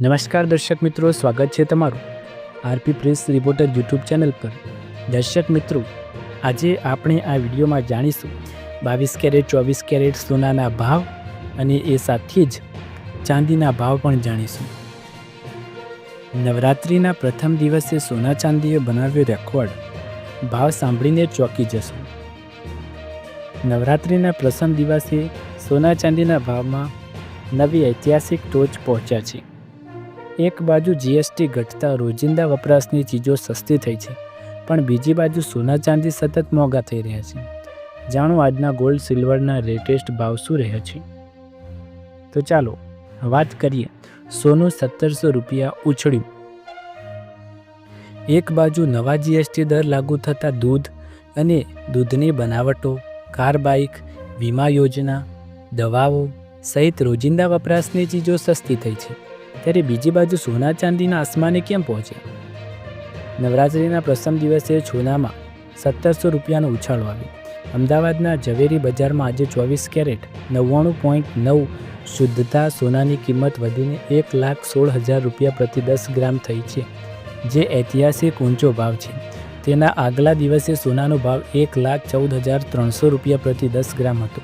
નમસ્કાર દર્શક મિત્રો, સ્વાગત છે તમારું RP press reporter YouTube channel પર. દર્શક મિત્રો, આજે આપણે આ વિડીયોમાં જાણીશું બાવીસ કેરેટ, ચોવીસ કેરેટ સોનાના ભાવ અને એ સાથે જ ચાંદીના ભાવ પણ જાણીશું. નવરાત્રિના પ્રથમ દિવસે સોના ચાંદીએ બનાવ્યો રેકોર્ડ. ભાવ સાંભળીને ચોંકી જશો. નવરાત્રિના પ્રથમ દિવસે સોના ચાંદીના ભાવમાં નવી ઐતિહાસિક ટોચ પહોંચ્યા છે. એક બાજુ જીએસટી ઘટતા રોજિંદા વપરાશની ચીજો સસ્તી થઈ છે, પણ બીજી બાજુ સોના ચાંદી સતત મોંઘા થઈ રહ્યા છે. જાણો આજના ગોલ્ડ સિલ્વરના લેટેસ્ટ ભાવ શું રહ્યા છે? તો ચાલો, વાત કરીએ સોનું સત્તરસો રૂપિયા ઉછળ્યું. એક બાજુ નવા જીએસટી દર લાગુ થતાં દૂધ અને દૂધની બનાવટો, કાર બાઇક, વીમા યોજના, દવાઓ સહિત રોજિંદા વપરાશની ચીજો સસ્તી થઈ છે. ત્યારે બીજી બાજુ સોના ચાંદીના આસમાને કેમ પહોંચ્યા નવરાત્રિના પ્રથમ દિવસે સોનામાં સત્તરસો રૂપિયાનો ઉછાળો આવ્યો. અમદાવાદના ઝવેરી બજારમાં આજે ચોવીસ કેરેટ નવ્વાણું પોઈન્ટ નવ શુદ્ધતા સોનાની કિંમત વધીને એક લાખ સોળ હજાર રૂપિયા પ્રતિ દસ ગ્રામ થઈ છે, જે ઐતિહાસિક ઊંચો ભાવ છે. તેના આગલા દિવસે સોનાનો ભાવ એક લાખ ચૌદ હજાર ત્રણસો રૂપિયા પ્રતિ દસ ગ્રામ હતો.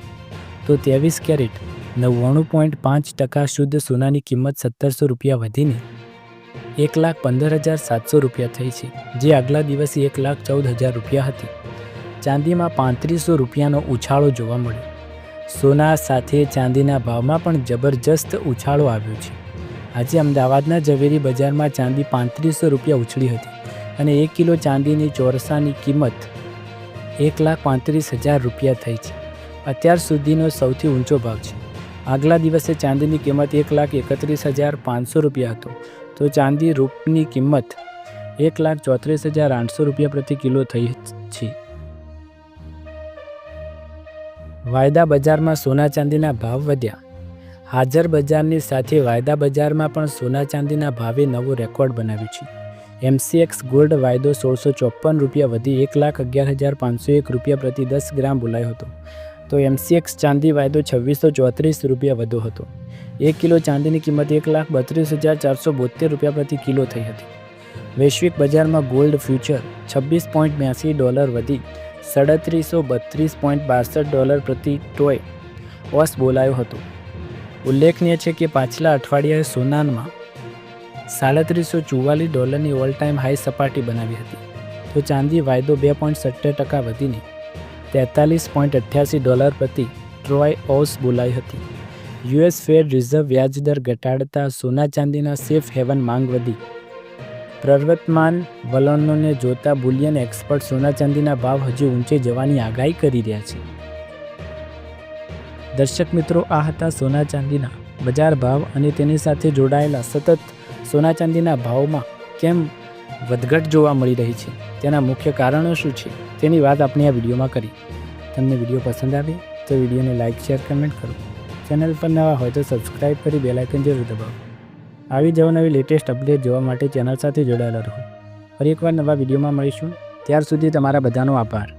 તો ત્રેવીસ કેરેટ નવ્વાણું પોઈન્ટ પાંચ ટકા શુદ્ધ સોનાની કિંમત સત્તરસો રૂપિયા વધીને એક લાખ પંદર હજાર સાતસો રૂપિયા થઈ છે, જે આગલા દિવસે એક લાખ ચૌદ હજાર રૂપિયા હતી. ચાંદીમાં પાંત્રીસો રૂપિયાનો ઉછાળો જોવા મળ્યો. સોના સાથે ચાંદીના ભાવમાં પણ જબરજસ્ત ઉછાળો આવ્યો છે. આજે અમદાવાદના ઝવેરી બજારમાં ચાંદી પાંત્રીસો રૂપિયા ઉછળી હતી અને એક કિલો ચાંદીની ચોરસાની કિંમત એક લાખ પાંત્રીસ હજાર રૂપિયા થઈ છે. અત્યાર સુધીનો સૌથી ઊંચો ભાવ છે. આગલા દિવસે ચાંદીની કિંમત એક લાખ એકત્રીસ હજાર પાંચસો રૂપિયા હતો. તો ચાંદી રૂપની કિંમત એક લાખ ચોત્રીસ હજાર આઠસો રૂપિયા પ્રતિ કિલો થઈ છે. વાયદા બજારમાં સોના ચાંદીના ભાવ વધ્યા. હાજર બજારની સાથે વાયદા બજારમાં પણ સોના ચાંદીના ભાવે નવો રેકોર્ડ બનાવ્યો છે. એમસીએક્સ ગોલ્ડ વાયદો સોળસો ચોપન રૂપિયા વધી એક લાખ અગિયાર હજાર પાંચસો એક રૂપિયા પ્રતિ દસ ગ્રામ બોલાયો હતો. તો એમસીએક્સ ચાંદી વાયદો છવ્વીસો ચોત્રીસ રૂપિયા વધુ હતો. એક કિલો ચાંદીની કિંમત એક લાખ બત્રીસ હજાર ચારસો બોતેર રૂપિયા પ્રતિ કિલો થઈ હતી. વૈશ્વિક બજારમાં ગોલ્ડ ફ્યુચર છવ્વીસ પોઈન્ટ બ્યાસી ડોલર વધી, સાડત્રીસો બત્રીસ પોઈન્ટ બાસઠ ડોલર પ્રતિ ટોય ઓસ બોલાયો હતો. ઉલ્લેખનીય છે કે પાછલા અઠવાડિયાએ સોનાનમાં સાડત્રીસો ચુવાલીસ ડોલરની ઓલ ટાઈમ હાઈ સપાટી બનાવી હતી. તો ચાંદી વાયદો બે પોઈન્ટ સત્તર ટકા વધીને તેતાલીસ પોઈન્ટ અઠ્યાસી ડોલર પ્રતિ ટ્રોય ઓસ બોલાઈ હતી. યુએસ ફેડ રિઝર્વ વ્યાજદર ઘટાડતા સોના ચાંદીના સેફ હેવન માંગ વધી. પ્રવર્તમાન વલણોને જોતા બુલિયન એક્સપર્ટ સોના ચાંદીના ભાવ હજુ ઊંચે જવાની આગાહી કરી રહ્યા છે. દર્શક મિત્રો, આ હતા સોના ચાંદીના બજાર ભાવ અને તેની સાથે જોડાયેલા સતત સોના ચાંદીના ભાવમાં કેમ વધઘટ જોવા મળી રહી છે. તેના મુખ્ય કારણો શું છે? તેની વાત આપણે આ વિડીયોમાં કરી. તમને વીડિયો પસંદ આવે તો વિડીયોને લાઇક શેર, કમેન્ટ કરો. ચેનલ પર નવા હોય તો સબસ્ક્રાઈબ કરી બેલાઇકન જરૂર દબાવો. આવી જ નવી લેટેસ્ટ અપડેટ જોવા માટે ચેનલ સાથે જોડાયેલા રહો. ફરી એકવાર નવા વિડીયોમાં મળીશું. ત્યાર સુધી તમારા બધાનો આભાર.